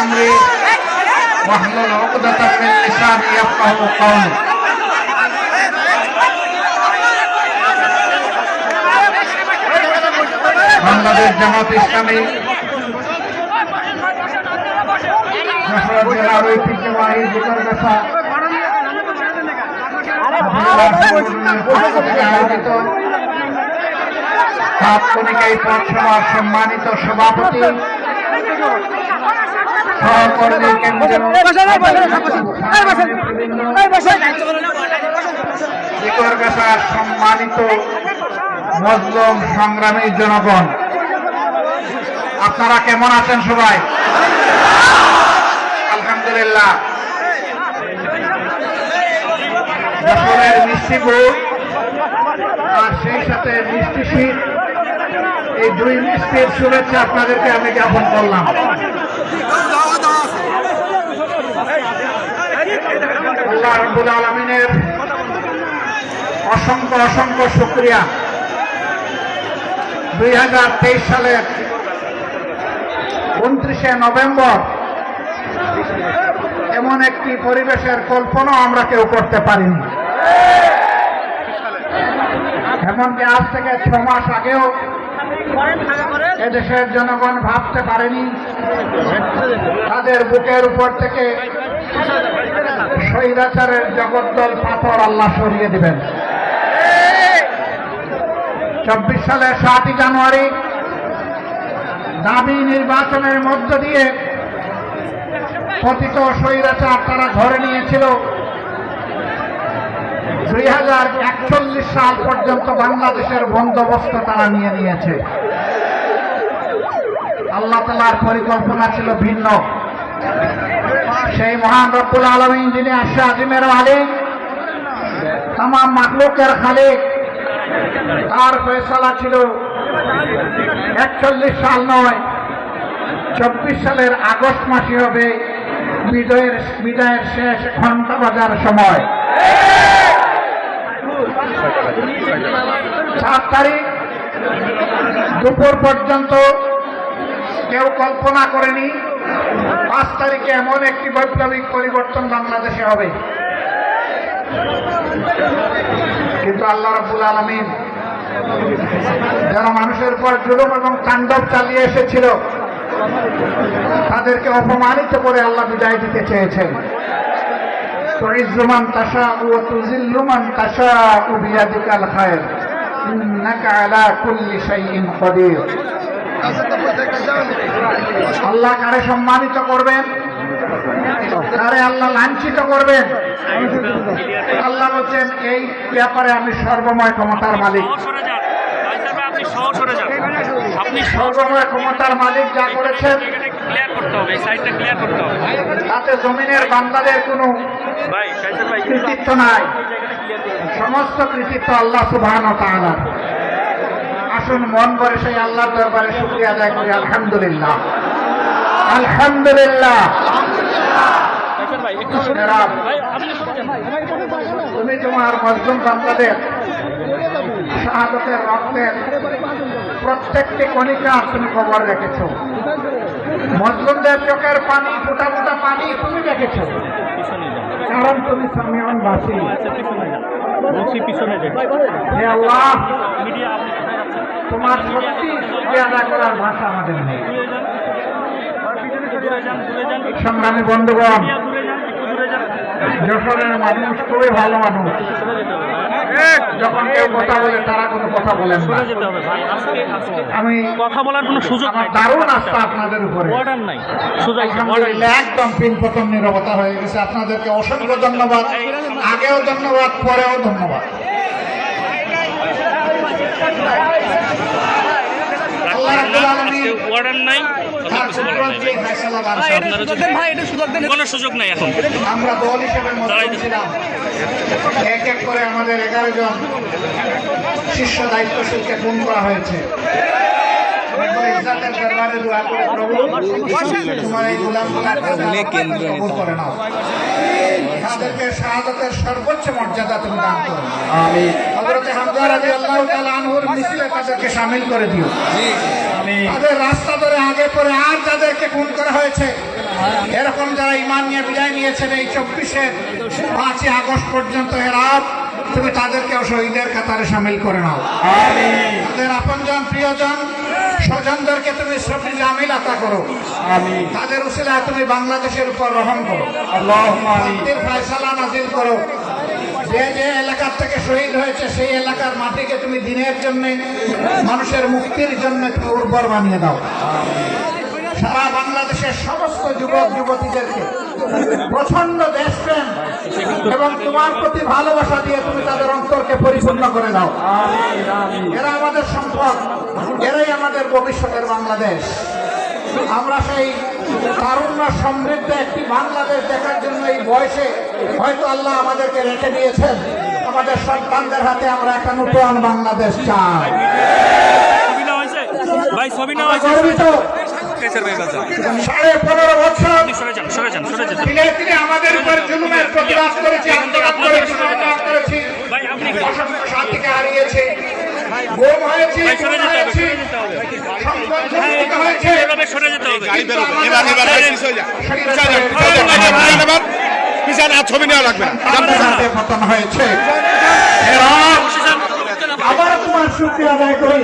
أمري واحلل عقدة من لساني يفقه قولي বাংলাদেশ জামাত ইসলামী যশোর জেলার ঐতিহ্যবাহী বিতর্কসা আয়োজিত তাৎক্ষণিক পথসভার সম্মানিত সভাপতি সম্মানিত মজলুম সংগ্রামী জনগণ আপনারা কেমন আছেন সবাই আলহামদুলিল্লাহ যশোরের মিষ্টি গুড় আর সেই সাথে মিষ্টি শীত এই দুই মিষ্টির শুভেচ্ছা আপনাদেরকে আমি জ্ঞাপন করলাম আল্লাহ রব্বুল আলমিনের অসংখ্য অসংখ্য শুক্রিয়া। দুই হাজার তেইশ সালের উনত্রিশে নভেম্বর এমন একটি পরিবেশের কল্পনা আমরা কেউ করতে পারিনি। এমনকি আজ থেকে ছ মাস আগেও এদেশের জনগণ ভাবতে পারেনি, তাদের বুকের উপর থেকে স্বৈরাচারের জগদ্দল পাথর আল্লাহ সরিয়ে দিবেন। চব্বিশ সালের সাতই জানুয়ারি দাবি নির্বাচনের মধ্য দিয়ে পতিত স্বৈরাচার তারা ঘরে নিয়েছিল। দুই হাজার একচল্লিশ সাল পর্যন্ত বাংলাদেশের বন্দোবস্ত তারা নিয়ে নিয়েছে। আল্লাহ তালার পরিকল্পনা ছিল ভিন্ন। সেই মহান রব্বুল আলমিন যিনি আশা আজিমের মালিক তাম মাকলুকের খালিক, তার ফেসলা ছিল একচল্লিশ সাল নয়, চব্বিশ সালের আগস্ট মাসে হবে বিজয়ের, বিদায়ের শেষ ঘণ্টা বাজার সময়। সাত তারিখ দুপুর পর্যন্ত কেউ কল্পনা করেনি পাঁচ তারিখে এমন একটি বৈপ্লবিক পরিবর্তন বাংলাদেশে হবে। কিন্তু আল্লাহ রাবুল আলমিন যারা মানুষের উপর জুলুম এবং তাণ্ডব চালিয়ে এসেছিল, তাদেরকে অপমানিত করে আল্লাহ বিদায় দিতে চেয়েছেন। কুল্লি শাইইন কদির। আল্লাহ কারে সম্মানিত করবেন? কারে আল্লাহ লাঞ্ছিত করবেন? আল্লাহ বলছেন, এই ব্যাপারে আমি সর্বময় ক্ষমতার মালিক। সর্বময় ক্ষমতার মালিক যা করেছেন, তাতে জমিনের বান্দাদের কোনো কৃতিত্ব নাই। সমস্ত কৃতিত্ব আল্লাহ তাআলার। আসুন, মন করে সেই আল্লাহর দরবারে শুকরিয়া আদায় করি। আলহামদুলিল্লাহ। আলহামদুলিল্লাহ। তুমি তোমার মজলুম বান্দাদের, শাহাদতের রক্তের প্রত্যেকটি কণিকা তুমি খবর রেখেছো। মজলুমদের চোখের পানি, ফোটা ফোটা পানি তুমি রেখেছো কারণ তুমি সামিয়ন বাসী পিছনে আল্লাহ তোমার সত্যি শুকরিয়া আদায় করার ভাষা আমাদের নেই। সংগ্রামী বন্ধুগণ যশোরের মানুষ খুবই ভালো মানুষ। যখন কেউ কথা বলে তারা কোনো কথা বলেন আমি কথা বলার কোনো সুযোগ দারুণ আস্থা আপনাদের উপরে। একদম পিন প্রথম নিরবতা হয়ে গেছে। আপনাদেরকে অসংখ্য ধন্যবাদ। আগেও ধন্যবাদ পরেও ধন্যবাদ। কোনো সুযোগ নাই এখন আমরা দল হিসেবে এক এক করে আমাদের এগারো জন শীর্ষ দায়িত্বশীলকে খুন করা হয়েছে সর্বোচ্চ মর্যাদা তুমি দান করো হামজা মিছিলে তাদেরকে শামিল করে দিও। তাদের রাস্তা ধরে আগে পরে আর যাদেরকে খুন করা হয়েছে এরকম যারা ইমান নিয়ে বিদায় নিয়েছেন এই চব্বিশে পাঁচই আগস্ট পর্যন্ত এরা তুমি তাদেরকেও শহীদের কাতারে সামিল করে নাও। তাদের আপনজন প্রিয়জন স্বজনদেরকে তুমি জামিল আতা করো। তাদের উসিলায় তুমি বাংলাদেশের উপর রহম করো। ফয়সালা নাজিল করো। যে যে এলাকার থেকে শহীদ হয়েছে, সেই এলাকার মাটিকে তুমি দিনের জন্য, মানুষের মুক্তির জন্য তুমি উর্বর বানিয়ে দাও। সারা বাংলাদেশের সমস্ত যুবক, যুবতীদেরকে প্রচণ্ড দেশপ্রেম এবং তোমার প্রতি ভালোবাসা দিয়ে তুমি তাদের অন্তরকে পরিপূর্ণ করে দাও। এরা আমাদের সম্পদ, এরাই আমাদের ভবিষ্যতের বাংলাদেশ। আমরা সেই তারুণ্য সমৃদ্ধ একটি বাংলাদেশ দেখার জন্য এই বয়সে হয়তো আল্লাহ আমাদেরকে রেখে দিয়েছেন। আমাদের সন্তানদের হাতে আমরা একটা নতুন বাংলাদেশ চাই। সাড়ে পনেরো বছর। সরে আমাদের উপর জুলুমের প্রতিবাদ করেছি আন্দোলন করেছি। করেছি অসংখ্য হারিয়েছি। হয়েছি যেতে হবে। হয়েছি। সম্পদ হ্যাঁ হয়েছে। পিছনে আর ছবি নেওয়া লাগবে পতন হয়েছে। আবার তোমার শুক্রিয়া আদায় করি।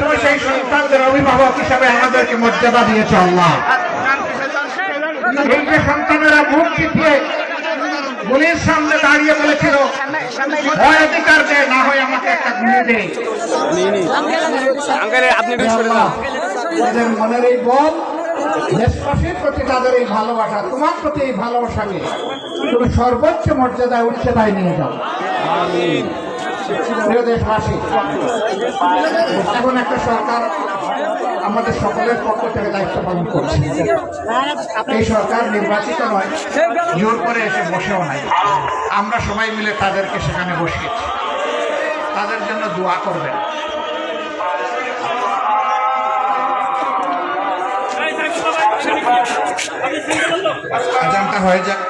তুমি সেই সন্তানদের অভিভাবক হিসাবে আমাদেরকে মর্যাদা দিয়েছ আল্লাহ। এই যে সন্তানেরা মুখ চিপিয়ে গুলির সামনে দাঁড়িয়ে বলেছিল হয় অধিকার দে না হয় আমাকে একটা গুলি দে। আল্লাহ, তাদের মনের এই বল দেশবাসীর প্রতি তাদের এই ভালোবাসা, তোমার প্রতি এই ভালোবাসাকে তুমি সর্বোচ্চ মর্যাদায় উচ্চতায় নিয়ে যাও। প্রিয় দেশবাসী, এখন একটা সরকার আমাদের সকলের পক্ষ থেকে দায়িত্ব পালন করছে। এই সরকার নির্বাচিত নয়, জোর করে এসে বসেও নাই। আমরা সবাই মিলে তাদেরকে সেখানে বসিয়েছি। তাদের জন্য দোয়া করবেন। আজানটা হয়ে যাক।